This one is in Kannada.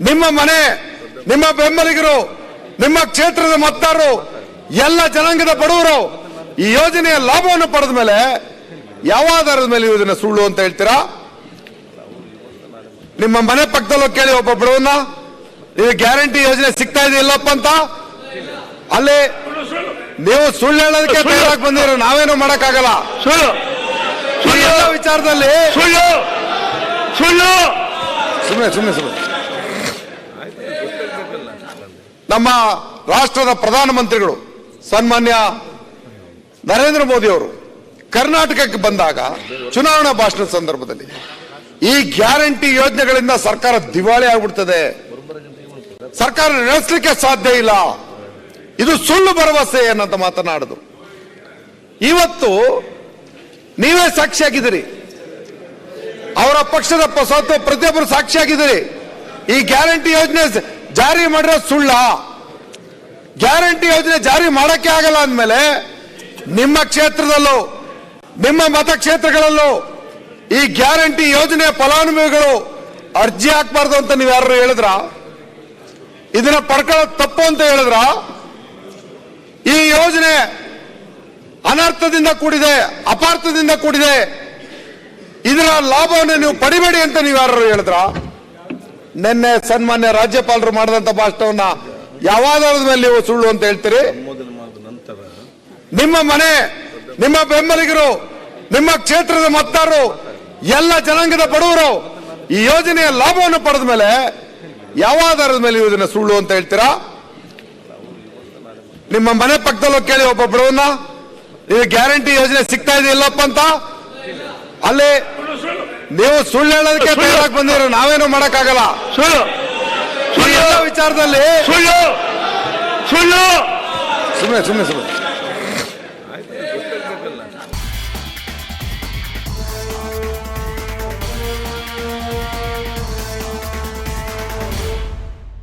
ನಿಮ್ಮ ಮನೆ ನಿಮ್ಮ ಬೆಂಬಲಿಗರು ನಿಮ್ಮ ಕ್ಷೇತ್ರದ ಮತದಾರರು ಎಲ್ಲ ಜನಾಂಗದ ಬಡವರು ಈ ಯೋಜನೆಯ ಲಾಭವನ್ನು ಪಡೆದ ಮೇಲೆ ಯಾವ ಆಧಾರದ ಮೇಲೆ ಯೋಜನೆ ಸುಳ್ಳು ಅಂತ ಹೇಳ್ತೀರಾ? ನಿಮ್ಮ ಮನೆ ಪಕ್ಕದಲ್ಲೂ ಕೇಳಿ ಒಬ್ಬ ಬಡವನ್ನ ನೀವು ಗ್ಯಾರಂಟಿ ಯೋಜನೆ ಸಿಗ್ತಾ ಇದೆ ಇಲ್ಲಪ್ಪ ಅಂತ? ಅಲ್ಲಿ ನೀವು ಸುಳ್ಳು ಹೇಳೋದಕ್ಕೆ ತಯಾರಾಗಿ ಬಂದಿರೋ ನಾವೇನು ಮಾಡಕ್ಕಾಗಲ್ಲ. ಸುಳ್ಳು. ವಿಚಾರದಲ್ಲಿ ಸುಳ್ಳು. ಸುಳ್ಳು. ಸುಮ್ಮನೆ ಸುಮ್ಮನೆ ಸುಮ್ಮನೆ ನಮ್ಮ ರಾಷ್ಟ್ರದ ಪ್ರಧಾನಮಂತ್ರಿಗಳು ಸನ್ಮಾನ್ಯ ನರೇಂದ್ರ ಮೋದಿ ಅವರು ಕರ್ನಾಟಕಕ್ಕೆ ಬಂದಾಗ ಚುನಾವಣಾ ಭಾಷಣದ ಸಂದರ್ಭದಲ್ಲಿ ಈ ಗ್ಯಾರಂಟಿ ಯೋಜನೆಗಳಿಂದ ಸರ್ಕಾರ ದಿವಾಳಿ ಆಗ್ಬಿಡ್ತದೆ. ಸರ್ಕಾರ ನಡೆಸಲಿಕ್ಕೆ ಸಾಧ್ಯ ಇಲ್ಲ. ಇದು ಸುಳ್ಳು ಭರವಸೆ ಅನ್ನಂತ ಮಾತನಾಡಿದ್ರು ಇವತ್ತು ನೀವೇ ಸಾಕ್ಷಿಯಾಗಿದ್ದೀರಿ. ಅವರ ಪಕ್ಷದ ಪ್ರತಿಯೊಬ್ಬರು ಸಾಕ್ಷಿಯಾಗಿದ್ದೀರಿ. ಈ ಗ್ಯಾರಂಟಿ ಯೋಜನೆ ಜಾರಿ ಮಾಡಿರೋ ಸುಳ್ಳ, ಗ್ಯಾರಂಟಿ ಯೋಜನೆ ಜಾರಿ ಮಾಡಕ್ಕೆ ಆಗಲ್ಲ ಅಂದಮೇಲೆ ನಿಮ್ಮ ಕ್ಷೇತ್ರದಲ್ಲೂ, ನಿಮ್ಮ ಮತಕ್ಷೇತ್ರಗಳಲ್ಲೂ ಈ ಗ್ಯಾರಂಟಿ ಯೋಜನೆ ಫಲಾನುಭವಿಗಳು ಅರ್ಜಿ ಹಾಕ್ಬಾರ್ದು ಅಂತ ನೀವು ಯಾರು ಹೇಳಿದ್ರ? ಇದನ್ನ ಪಡ್ಕೊಳ್ಳೋದು ತಪ್ಪು ಅಂತ ಹೇಳಿದ್ರ? ಈ ಯೋಜನೆ ಅನರ್ಥದಿಂದ ಕೂಡಿದೆ, ಅಪಾರ್ಥದಿಂದ ಕೂಡಿದೆ, ಇದರ ಲಾಭವನ್ನು ನೀವು ಪಡಿಬೇಡಿ ಅಂತ ನೀವು ಯಾರು ಹೇಳಿದ್ರ? ನಿನ್ನೆ ಸನ್ಮಾನ್ಯ ರಾಜ್ಯಪಾಲರು ಮಾಡಿದಂತ ಭಾಷಣವನ್ನ ಯಾವ ಆಧಾರದ ಮೇಲೆ ನೀವು ಸುಳ್ಳು ಅಂತ ಹೇಳ್ತೀರಿ? ನಿಮ್ಮ ಮನೆ, ನಿಮ್ಮ ಬೆಂಬಲಿಗರು, ನಿಮ್ಮ ಕ್ಷೇತ್ರದ ಮತದಾರರು, ಎಲ್ಲ ಜನಾಂಗದ ಬಡವರು ಈ ಯೋಜನೆಯ ಲಾಭವನ್ನು ಪಡೆದ ಮೇಲೆ ಯಾವ ಆಧಾರದ ಮೇಲೆ ಯೋಜನೆ ಸುಳ್ಳು ಅಂತ ಹೇಳ್ತೀರಾ? ನಿಮ್ಮ ಮನೆ ಪಕ್ಕದಲ್ಲೂ ಕೇಳಿ ಒಬ್ಬ ಬಡವನ್ನ ಈ ಗ್ಯಾರಂಟಿ ಯೋಜನೆ ಸಿಗ್ತಾ ಇದೆಯಲ್ಲಪ್ಪ ಅಂತ? ಅಲ್ಲಿ ನೀವು ಸುಳ್ಳು ಹೇಳೋದಕ್ಕೆ ತಯಾರಾಗಿ ಬಂದಿರೋ ನಾವೇನು ಮಾಡಕ್ಕಾಗಲ್ಲ. ಸುಳ್ಳು. ಸುಳ್ಳು ವಿಚಾರದಲ್ಲಿ. ಸುಳ್ಳು. ಸುಳ್ಳು. ಸುಮ್ಮನೆ ಸುಮ್ಮನೆ ಸುಮ್ಮನೆ